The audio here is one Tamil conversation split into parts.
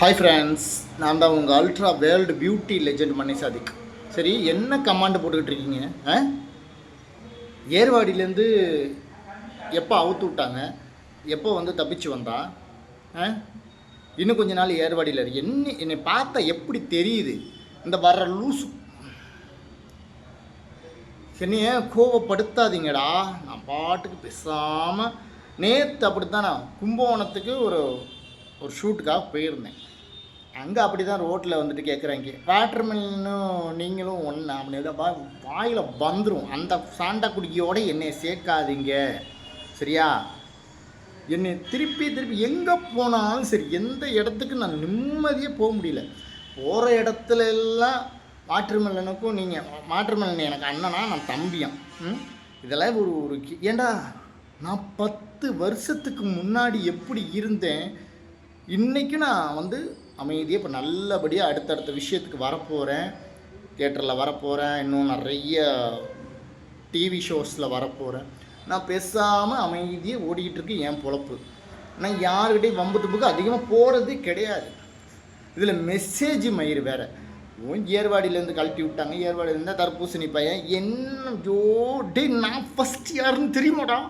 ஹாய் ஃப்ரெண்ட்ஸ் நான் தான் உங்கள் ultra world beauty legend Mani Sadiq. சரி என்ன கமாண்டு போட்டுக்கிட்டு இருக்கீங்க ஆ? ஏர்வாடியிலேருந்து எப்போ அவுத்து விட்டாங்க? எப்போ வந்து தப்பிச்சு வந்தா? ஆ? இன்னும் கொஞ்ச நாள் ஏர்வாடியில் இருக்கு என்ன என்னை பார்த்தா எப்படி தெரியுது? இந்த வர்ற லூஸ் என்னைய கோவப்படுத்தாதீங்கடா. நான் பாட்டுக்கு பேசாமல் நேற்று அப்படித்தான் நான் கும்பகோணத்துக்கு ஒரு ஒரு ஷூட்டுக்காக போயிருந்தேன். அங்கே அப்படி தான் ரோட்டில் வந்துட்டு கேட்குறாங்க வாட்டர்மெலனும் நீங்களும் ஒன்று அப்படின்னு வா வாயில் வந்துடும் அந்த சாண்டா குடிக்கையோட என்னை சேர்க்காதீங்க. சரியா? என்னை திருப்பி திருப்பி எங்கே போனாலும் சரி எந்த இடத்துக்கு நான் நிம்மதியாக போக முடியல. போகிற இடத்துல எல்லாம் வாட்டர்மெலனுக்கும் நீங்கள் வாட்டர்மெலன் எனக்கு அண்ணனா நான் தம்பியான் ம்? இதெல்லாம் ஒரு ஒரு ஏண்டா நான் பத்து வருஷத்துக்கு முன்னாடி எப்படி இருந்தேன்? இன்றைக்கி நான் வந்து அமைதியாக இப்போ நல்லபடியாக அடுத்தடுத்த விஷயத்துக்கு வரப்போகிறேன் தேட்டரில் வரப்போகிறேன் இன்னும் நிறைய டிவி ஷோஸில் வரப்போகிறேன் நான் பேசாமல் அமைதியாக ஓடிக்கிட்டு இருக்கு என் பொழப்பு. நான் யாருக்கிட்டையும் வம்பு துப்புக்கு அதிகமாக போகிறதே கிடையாது. இதில் மெசேஜ் மயிறு வேறு. ஏர்வாடியிலேருந்து கழட்டி விட்டாங்க. ஏர்வாடியிலேருந்து தர்பூசணி பையன். என்ன ஜோ டே நான் ஃபஸ்ட் யாருன்னு தெரியுமாடா?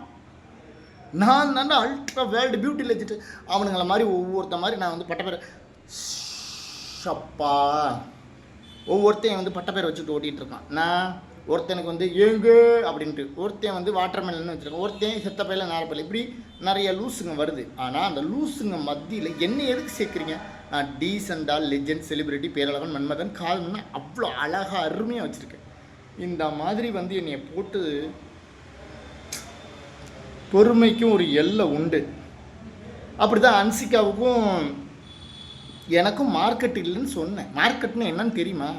நான் தாண்டா அல்ட்ரா வேர்ல்டு பியூட்டியில் வச்சுட்டு அவனுங்கள மாதிரி ஒவ்வொருத்த மாதிரி நான் வந்து பட்ட பேர் ஷப்பா. ஒவ்வொருத்தையும் வந்து பட்ட பேர் வச்சுட்டு ஓட்டிகிட்டு இருக்கான் நான் ஒருத்தனுக்கு வந்து ஏங்க அப்படின்ட்டு ஒருத்தன் வந்து வாட்டர் மெலன்னு வச்சுருக்கான். ஒருத்தன் செத்த பையில நாரப்பையில் இப்படி நிறைய லூஸுங்க வருது. ஆனால் அந்த லூஸுங்க மத்தியில் என்ன எதுக்கு சேர்க்குறீங்க? நான் டீசெண்டாக லெஜெண்ட் செலிபிரிட்டி பேரழகன் மன்மதன் கால்மன்னா அவ்வளோ அழகாக அருமையாக வச்சுருக்கேன். இந்த மாதிரி வந்து என்னை போட்டு பொறுமைக்கும் ஒரு எல்லை உண்டு. அப்படி தான் அன்சிகாவுக்கும் எனக்கும் மார்க்கெட் இல்லைன்னு சொன்னேன். மார்க்கெட்னு என்னன்னு தெரியுமா?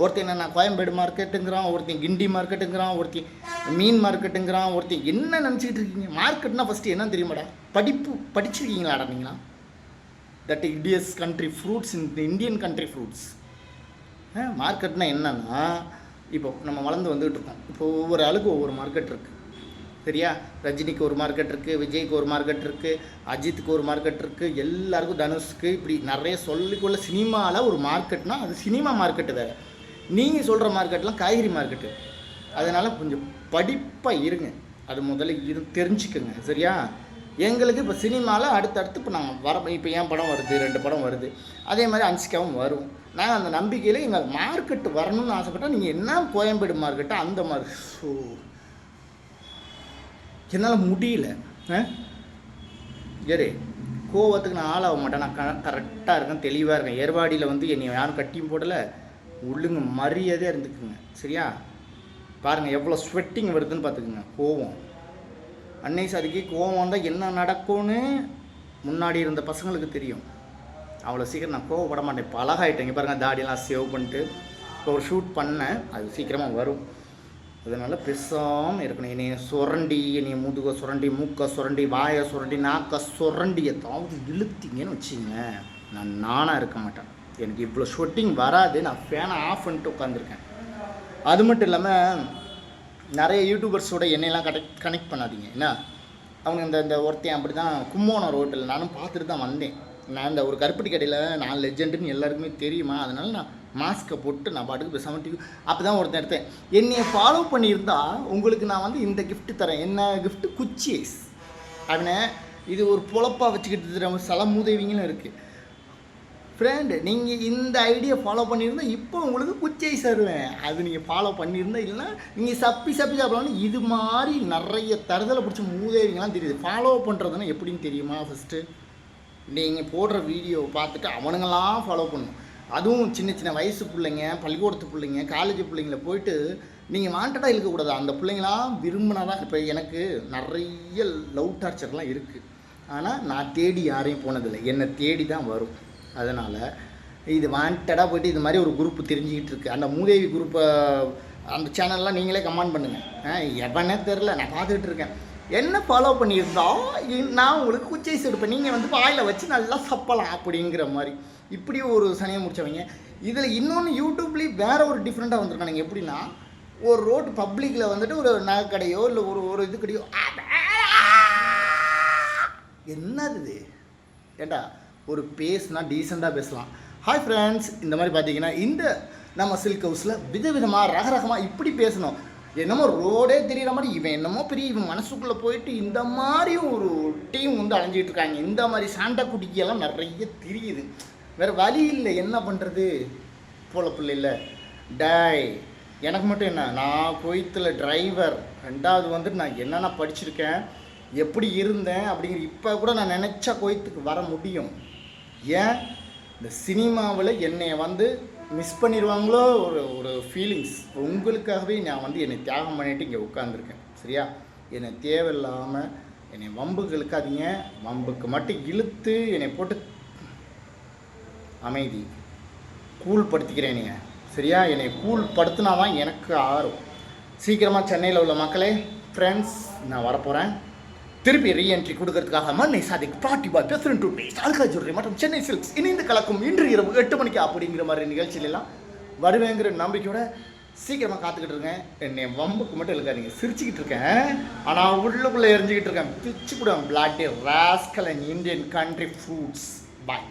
ஒருத்தன் என்ன நான் கோயம்பேடு மார்க்கெட்டுங்கிறான் ஒருத்தன் கிண்டி மார்க்கெட்டுங்கிறான் ஒருத்தன் மீன் மார்க்கெட்டுங்கிறான் ஒருத்தன் என்ன நினச்சிக்கிட்டு இருக்கீங்க? மார்க்கெட்னா ஃபஸ்ட்டு என்னன்னு தெரியுமாடா? படிப்பு படிச்சிருக்கீங்களாடா நீங்களா? That India's country fruits in Indian country fruits மார்க்கெட்னா என்னன்னா இப்போ நம்ம வளர்ந்து வந்துகிட்டு இருக்கோம். இப்போ ஒவ்வொரு ஆளுக்கும் ஒவ்வொரு மார்க்கெட் இருக்குது சரியா ரஜினிக்கு ஒரு மார்க்கெட் இருக்குது விஜய்க்கு ஒரு மார்க்கெட் இருக்குது அஜித்துக்கு ஒரு மார்க்கெட் இருக்குது எல்லாருக்கும் தனுஷ்க்கு இப்படி நிறைய சொல்லிக்கொள்ள சினிமாவில் ஒரு மார்க்கெட்னால் அது சினிமா மார்க்கெட்டு வேறு. நீங்கள் சொல்கிற மார்க்கெட்லாம் காய்கறி மார்க்கெட்டு அதனால் கொஞ்சம் படிப்பாக இருங்க. அது முதல்ல இரு தெரிஞ்சுக்கோங்க. சரியா? எங்களுக்கு இப்போ சினிமாவில் அடுத்தடுத்து இப்போ நாங்கள் வர இப்போ என் படம் வருது ரெண்டு படம் வருது. அதே மாதிரி அன்சிக்காவும் வரும். நாங்கள் அந்த நம்பிக்கையில் எங்கள் மார்க்கெட்டு வரணும்னு ஆசைப்பட்டால் நீங்கள் என்ன கோயம்பேடு மார்க்கெட்டோ அந்த மாதிரி. ஸோ என்னால் முடியல. ஆ? கோவத்துக்கு நான் ஆளாக மாட்டேன். நான் க கரெக்டாக இருக்கேன். தெளிவாக இருக்கேன். ஏர்வாடியில் வந்து என்னை யாரும் கட்டியும் போடலை. உள்ளுங்க மரியாதையாக இருந்துக்குங்க. சரியா? பாருங்கள் எவ்வளோ ஸ்வெட்டிங் வருதுன்னு பார்த்துக்குங்க கோவம். அன்னை சாதிக்கு கோவம் வந்தால் என்ன நடக்கும்னு முன்னாடி இருந்த பசங்களுக்கு தெரியும். அவ்வளோ சீக்கிரம் நான் கோவப்பட மாட்டேன். இப்போ அழகாயிட்டேன் பாருங்கள் தாடியெல்லாம் சேவ் பண்ணிட்டு இப்போ ஒரு ஷூட் பண்ணேன். அது சீக்கிரமாக வரும். அதனால் பெருசாமல் இருக்கணும். என்னைய சுரண்டி என்னைய முதுக சுரண்டி மூக்க சுரண்டி வாயை சுரண்டி நாக்க சுரண்டி ஏதாவது இழுத்திங்கன்னு வச்சுங்க நான் நானாக இருக்க மாட்டேன். எனக்கு இவ்வளோ ஷூட்டிங் வராது. நான் ஃபேனை ஆஃப் பண்ணிட்டு உட்காந்துருக்கேன் அது மட்டும் இல்லாமல் நிறைய யூடியூபர்ஸோட என்னையெல்லாம் கனெக்ட் கனெக்ட் பண்ணாதீங்க. என்ன? அவங்க இந்த இந்த ஒருத்தையும் அப்படி தான் கும்போணம் ரோட்டில் நானும் பார்த்துட்டு தான் வந்தேன். நான் இந்த ஒரு கருப்பட்டி கடையில் நான் லெஜெண்டுன்னு எல்லாருக்குமே தெரியுமா? அதனால நான் மாஸ்க்கை போட்டு நான் பாட்டுக்கு பேசாமல் டிவி அப்போ தான் ஒருத்தன் எடுத்தேன். என்னையை ஃபாலோ பண்ணியிருந்தா உங்களுக்கு நான் வந்து இந்த கிஃப்ட்டு தரேன். என்ன கிஃப்ட்டு குச்சி ஐஸ் அவனை இது ஒரு பொழப்பாக வச்சுக்கிட்டு இருக்கிற சில இருக்குது ஃப்ரெண்டு நீங்கள் இந்த ஐடியா ஃபாலோ பண்ணியிருந்தால் இப்போ உங்களுக்கு குச்சை தருவேன். அது நீங்கள் ஃபாலோ பண்ணியிருந்தா இல்லைன்னா நீங்கள் சப்பி சப்பி சாப்பிடலாம் இது மாதிரி நிறைய தருதலை பிடிச்ச மூதேவிங்கலாம் தெரியுது. ஃபாலோ பண்ணுறதுன்னா எப்படின்னு தெரியுமா ஃபஸ்ட்டு நீங்கள் போடுற வீடியோ பார்த்துட்டு அவனுங்களாம் ஃபாலோ பண்ணணும். அதுவும் சின்ன சின்ன வயசு பிள்ளைங்க பள்ளிக்கூடத்து பிள்ளைங்க காலேஜ் பிள்ளைங்கள போயிட்டு நீங்கள் வாண்டடாக இருக்கக்கூடாது அந்த பிள்ளைங்களாம் விரும்பினா தான் இப்போ எனக்கு நிறைய லவ் டார்ச்சர்லாம் இருக்குது ஆனால் நான் தேடி யாரையும் போனதில்லை. என்னை தேடி தான் வரும். அதனால் இது வாண்டடாக போயிட்டு இது மாதிரி ஒரு குரூப் தெரிஞ்சுக்கிட்டு இருக்கு. அந்த மூதேவி குரூப்பை அந்த சேனல்லாம் நீங்களே கமெண்ட் பண்ணுங்கள் எவனே தெரில நான் பார்த்துக்கிட்டு இருக்கேன். என்ன ஃபாலோ பண்ணியிருந்தோம் நான் உங்களுக்கு குச்சை எடுப்பேன். நீங்கள் வந்து வாயில் வச்சு நல்லா சப்பலாம் அப்படிங்கிற மாதிரி. இப்படி ஒரு சனியை முடிச்சவங்க. இதில் இன்னொன்று யூடியூப்லேயும் வேற ஒரு டிஃப்ரெண்ட்டாக வந்திருக்கானுங்க எப்படின்னா ஒரு ரோடு பப்ளிக்கில் வந்துட்டு ஒரு நகைக்கடையோ இல்லை ஒரு ஒரு இது கடையோ என்னது இது? ஏண்டா ஒரு பேசுனா டீசெண்டாக பேசலாம். ஹாய் ஃப்ரெண்ட்ஸ் இந்த மாதிரி பார்த்தீங்கன்னா இந்த நம்ம சில்க் ஹவுஸில் விதவிதமாக ரகரகமாக இப்படி பேசணும். என்னமோ ரோடே தெரியுற மாதிரி இவன் என்னமோ பெரிய இவன் மனசுக்குள்ளே போயிட்டு இந்த மாதிரி ஒரு டீம் வந்து அலைஞ்சிட்டு இருக்காங்க. இந்த மாதிரி சாண்டா குட்டிக்கெல்லாம் நிறைய தெரியுது. வேறு வழி இல்லை. என்ன பண்ணுறது போல பிள்ளைல டாய் எனக்கு மட்டும் என்ன? நான் கோயத்தில் டிரைவர் ரெண்டாவது வந்துட்டு நான் என்னென்ன படிச்சிருக்கேன் எப்படி இருந்தேன் அப்படிங்கிற இப்போ கூட நான் நினச்சா கோயத்துக்கு வர முடியும். ஏன்? இந்த சினிமாவில் என்னை வந்து மிஸ் பண்ணிடுவாங்களோ ஒரு ஒரு ஃபீலிங்ஸ் உங்களுக்காகவே நான் வந்து என்னை தியாகம் பண்ணிட்டு இங்கே உட்காந்துருக்கேன் சரியா? என்னை தேவையில்லாமல் என்னை வம்புக்கு இழுக்காதீங்க வம்புக்கு மட்டும் இழுத்து என்னை போட்டு அமைதி. கூல் படுத்திக்கிறேன் நீங்கள் சரியா? என்னை கூல் படுத்தினா தான் எனக்கு ஆர்வம் சீக்கிரமாக சென்னையில் உள்ள மக்களே ஃப்ரெண்ட்ஸ் நான் வரப்போகிறேன் திருப்பி ரீஎன்ட்ரி கொடுக்கறதுக்காக மண்ணை சாதிக் பாட்டி பாய் பெசரன் டு டேஸ்ட் அல்கா ஜுவல்லரி மற்றும் சென்னை சில்க்ஸ் இணைந்து கலக்கும் இன்று இரவு எட்டு மணிக்கு அப்படிங்கிற மாதிரி நிகழ்ச்சியிலலாம் வருவேங்கிற நம்பிக்கையோட சீக்கிரமாக காத்துக்கிட்டு இருக்கேன். என்னை வம்புக்கு மட்டும் இருக்காதீங்க சிரிச்சுக்கிட்டு இருக்கேன். ஆனால் உள்ளுக்குள்ளே எரிஞ்சுக்கிட்டு இருக்கேன். பிச்சு கூட bloody rascal and Indian country foods bye